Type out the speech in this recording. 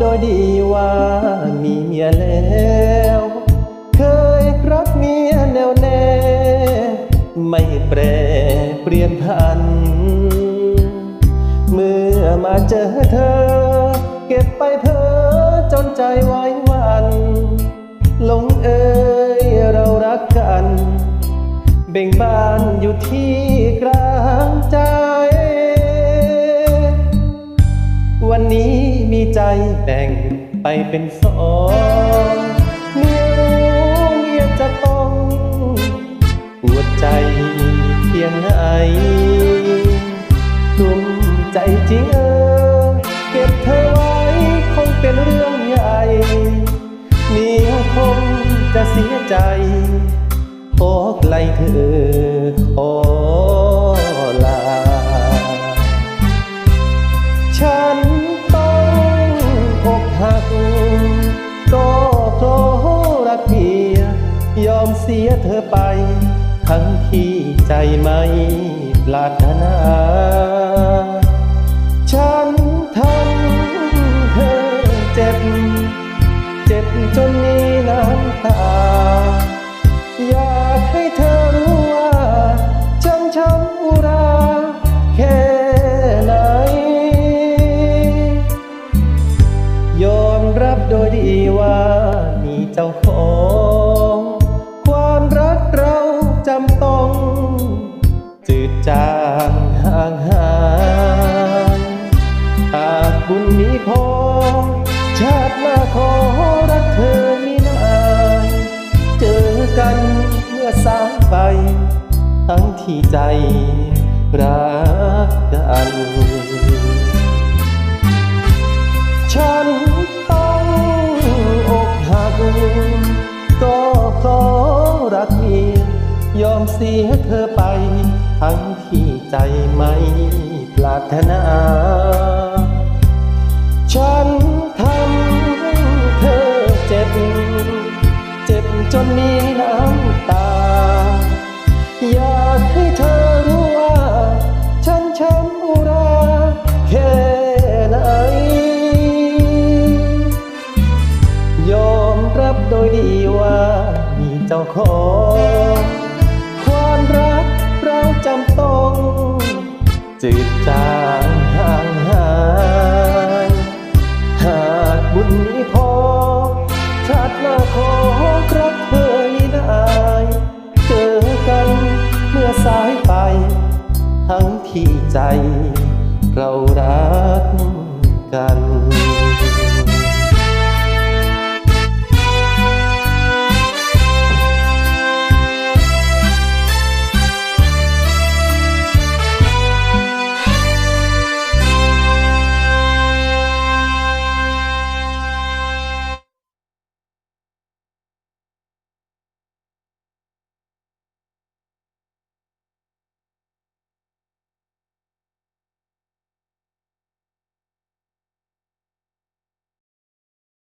โดยดีว่ามีเมียแล้ว เคยรักเมียแน่วแน่ ไม่แปรเปลี่ยนพัน เมื่อมาเจอเธอ เก็บไปเพ้อจนใจไว้วันหลงเอ่ยเรารักกัน เบ่งบานอยู่ที่กล เป็นสองเมียรู้เมียจะต้องปวดใจเพียงไหน เสียเธอไป ทั้งที่ใจไม่ปรารถนา ฉันทำเธอเจ็บ เจ็บจนมีน้ำตา อยากให้เธอรู้ว่า ฉันช้ำอุราแค่ไหน ยอมรับโดยดีว่ามีเจ้าของำต้องจืดจางห่างหายหากบุญมีพอ ชาติหน้าขอรักเธอมีนานเจอกันเมื่อสายไป ทั้งที่ใจรักกัน ยอมเสียเธอไป ทั้งที่ใจไม่ปรารถนา ฉันทำเธอเจ็บ เจ็บจนมีน้ำตา อยากให้เธอรู้ว่า ฉันช้ำอุราแค่ไหน ยอมรับโดยดีว่ามีเจ้าของ จืดจางห่างหายหากบุญมีพอชาติหน้าขอรักเธอนี้ได้เจอกันเมื่อสายไป ทั้งที่ใจเรารักกัน